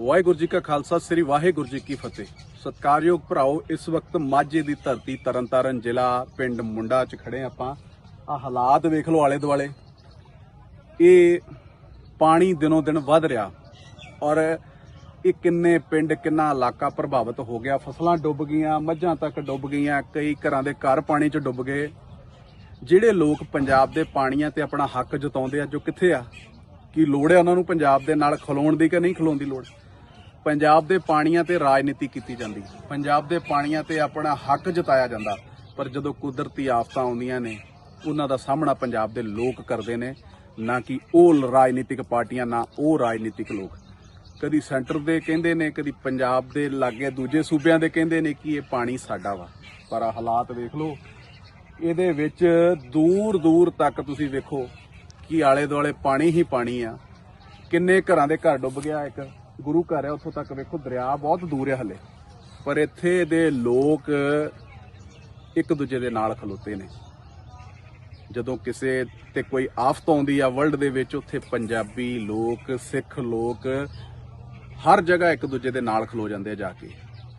ਵਾਹਿਗੁਰੂ ਜੀ ਕਾ ਖਾਲਸਾ, ਸ੍ਰੀ ਵਾਹਿਗੁਰੂ ਜੀ ਕੀ ਫਤਿਹ। ਸਤਿਕਾਰਯੋਗ ਭਰਾਓ, ਇਸ ਵਕਤ ਮਾਝੇ ਦੀ ਧਰਤੀ ਤਰਨਤਾਰਨ ਜ਼ਿਲ੍ਹਾ ਪਿੰਡ ਮੁੰਡਾ 'ਚ ਖੜੇ ਹਾਂ ਆਪਾਂ। ਆ ਹਾਲਾਤ ਵੇਖ ਲਓ ਆਲੇ ਦੁਆਲੇ ਇਹ ਪਾਣੀ ਦਿਨੋਂ ਦਿਨ ਵੱਧ ਰਿਹਾ ਔਰ ਇਹ ਕਿੰਨੇ ਪਿੰਡ, ਕਿੰਨਾ ਇਲਾਕਾ ਪ੍ਰਭਾਵਿਤ ਹੋ ਗਿਆ। ਫਸਲਾਂ ਡੁੱਬ ਗਈਆਂ, ਮੱਝਾਂ ਤੱਕ ਡੁੱਬ ਗਈਆਂ, ਕਈ ਘਰਾਂ ਦੇ ਘਰ ਪਾਣੀ 'ਚ ਡੁੱਬ ਗਏ। ਜਿਹੜੇ ਲੋਕ ਪੰਜਾਬ ਦੇ ਪਾਣੀਆਂ ਤੇ ਆਪਣਾ ਹੱਕ ਜਤਾਉਂਦੇ ਆ, ਜੋ ਕਿੱਥੇ ਆ? ਕੀ ਲੋੜ ਹੈ ਉਹਨਾਂ ਨੂੰ ਪੰਜਾਬ ਦੇ ਨਾਲ ਖਲੋਣ ਦੀ ਕਿ ਨਹੀਂ ਖਲੋਣ ਦੀ ਲੋੜ? ਪੰਜਾਬ ਦੇ ਪਾਣੀਆਂ ਤੇ ਰਾਜਨੀਤੀ ਕੀਤੀ ਜਾਂਦੀ। ਪੰਜਾਬ ਦੇ ਪਾਣੀਆਂ ਤੇ ਆਪਣਾ ਹੱਕ ਜਤਾਇਆ ਜਾਂਦਾ। ਪਰ ਜਦੋਂ ਕੁਦਰਤੀ ਆਫਤਾਂ ਆਉਂਦੀਆਂ ਨੇ, ਉਹਨਾਂ ਦਾ ਸਾਹਮਣਾ ਪੰਜਾਬ ਦੇ ਲੋਕ ਕਰਦੇ ਨੇ, ਨਾ ਕਿ ਉਹ ਰਾਜਨੀਤਿਕ ਪਾਰਟੀਆਂ, ਨਾ ਉਹ ਰਾਜਨੀਤਿਕ ਲੋਕ। ਕਦੀ ਸੈਂਟਰ ਦੇ ਕਹਿੰਦੇ ਨੇ, ਕਦੀ ਪੰਜਾਬ ਦੇ ਲਾਗੇ ਦੂਜੇ ਸੂਬਿਆਂ ਦੇ ਕਹਿੰਦੇ ਨੇ ਕਿ ਇਹ ਪਾਣੀ ਸਾਡਾ ਵਾ। ਪਰ ਆਹ ਹਾਲਾਤ ਵੇਖ ਲਓ, ਇਹਦੇ ਵਿੱਚ ਦੂਰ ਦੂਰ ਤੱਕ ਤੁਸੀਂ ਵੇਖੋ ਕਿ ਆਲੇ ਦੁਆਲੇ ਪਾਣੀ ਹੀ ਪਾਣੀ ਆ। ਕਿੰਨੇ ਘਰਾਂ ਦੇ ਘਰ ਡੁੱਬ ਗਿਆ ਇੱਕ। ਗੁਰੂ ਘਰ ਹੈ, ਉੱਥੋਂ ਤੱਕ ਵੇਖੋ ਦਰਿਆ ਬਹੁਤ ਦੂਰ ਹੈ ਹਲੇ। ਪਰ ਇੱਥੇ ਦੇ ਲੋਕ ਇੱਕ ਦੂਜੇ ਦੇ ਨਾਲ ਖਲੋਤੇ ਨੇ। ਜਦੋਂ ਕਿਸੇ ਤੇ ਕੋਈ ਆਫਤ ਆਉਂਦੀ ਆ ਵਰਲਡ ਦੇ ਵਿੱਚ, ਉੱਥੇ ਪੰਜਾਬੀ ਲੋਕ, ਸਿੱਖ ਲੋਕ ਹਰ ਜਗ੍ਹਾ ਇੱਕ ਦੂਜੇ ਦੇ ਨਾਲ ਖਲੋ ਜਾਂਦੇ ਆ ਜਾ ਕੇ।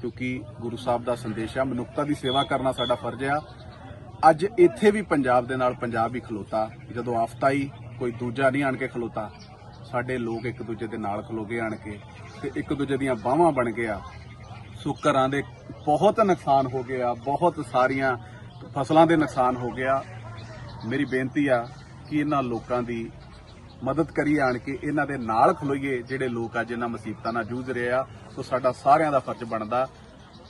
ਕਿਉਂਕਿ ਗੁਰੂ ਸਾਹਿਬ ਦਾ ਸੰਦੇਸ਼ ਆ, ਮਨੁੱਖਤਾ ਦੀ ਸੇਵਾ ਕਰਨਾ ਸਾਡਾ ਫਰਜ਼ ਆ। ਅੱਜ ਇੱਥੇ ਵੀ ਪੰਜਾਬ ਦੇ ਨਾਲ ਪੰਜਾਬ ਹੀ ਖਲੋਤਾ। ਜਦੋਂ ਆਫਤ ਆਈ, ਕੋਈ ਦੂਜਾ ਨਹੀਂ ਆਣ ਕੇ ਖਲੋਤਾ। ਸਾਡੇ ਲੋਕ ਇੱਕ ਦੂਜੇ ਦੇ ਨਾਲ ਖਲੋ ਗਏ ਆਣ ਕੇ ਤੇ ਇੱਕ ਦੂਜੇ ਦੀਆਂ ਬਾਹਾਂ ਬਣ ਗਿਆ ਸੋ ਘਰਾਂ ਦੇ ਬਹੁਤ ਨੁਕਸਾਨ ਹੋ ਗਿਆ ਬਹੁਤ ਸਾਰੀਆਂ ਫਸਲਾਂ ਦੇ ਨੁਕਸਾਨ ਹੋ ਗਿਆ ਮੇਰੀ ਬੇਨਤੀ ਆ ਕਿ ਇਹਨਾਂ ਲੋਕਾਂ ਦੀ ਮਦਦ ਕਰੀਏ ਆਣ ਕੇ, ਇਹਨਾਂ ਦੇ ਨਾਲ ਖਲੋਈਏ ਜਿਹੜੇ ਲੋਕ ਅੱਜ ਇਹਨਾਂ ਮੁਸੀਬਤਾਂ ਨਾਲ ਜੂਝ ਰਹੇ ਆ। ਸੋ ਸਾਡਾ ਸਾਰਿਆਂ ਦਾ ਫਰਜ਼ ਬਣਦਾ,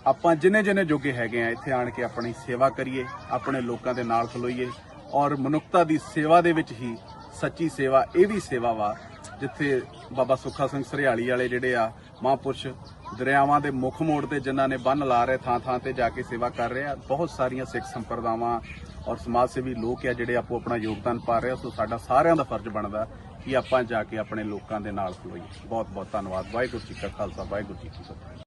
ਆਪਾਂ ਜਿੰਨੇ ਜਿੰਨੇ ਜੋਗੇ ਹੈਗੇ ਆ, ਇੱਥੇ ਆਣ ਕੇ ਆਪਣੀ ਸੇਵਾ ਕਰੀਏ, ਆਪਣੇ ਲੋਕਾਂ ਦੇ ਨਾਲ ਖਲੋਈਏ। ਔਰ ਮਨੁੱਖਤਾ ਦੀ ਸੇਵਾ ਦੇ ਵਿੱਚ ਹੀ ਸੱਚੀ ਸੇਵਾ, ਇਹ ਵੀ ਸੇਵਾ ਵਾ। ਜਿੱਥੇ ਬਾਬਾ ਸੁੱਖਾ ਸਿੰਘ ਸਰਿਆਲੀ ਵਾਲੇ ਜਿਹੜੇ ਆ ਮਹਾਂਪੁਰਸ਼ ਦਰਿਆਵਾਂ ਦੇ ਮੁੱਖ ਮੋੜ ਤੇ ਜਿਨ੍ਹਾਂ ਨੇ ਬੰਨ ਲਾ ਰਹੇ ਥਾਂ ਥਾਂ ਤੇ ਜਾ ਕੇ ਸੇਵਾ ਕਰ ਰਹੇ ਆ, ਬਹੁਤ ਸਾਰੀਆਂ ਸਿੱਖ ਸੰਪਰਦਾਵਾਂ ਔਰ ਸਮਾਜ ਸੇਵੀ ਲੋਕ ਆ ਜਿਹੜੇ ਆਪੋ ਆਪਣਾ ਯੋਗਦਾਨ ਪਾ ਰਹੇ ਆ, ਸੋ ਸਾਡਾ ਸਾਰਿਆਂ ਦਾ ਫਰਜ਼ ਬਣਦਾ ਕਿ ਆਪਾਂ ਜਾ ਕੇ ਆਪਣੇ ਲੋਕਾਂ ਦੇ ਨਾਲ ਖਲੋਈਏ। ਬਹੁਤ ਬਹੁਤ ਧੰਨਵਾਦ। ਵਾਹਿਗੁਰੂ ਜੀ ਕਾ ਖਾਲਸਾ, ਵਾਹਿਗੁਰੂ ਜੀ ਕੀ ਫਤਿਹ।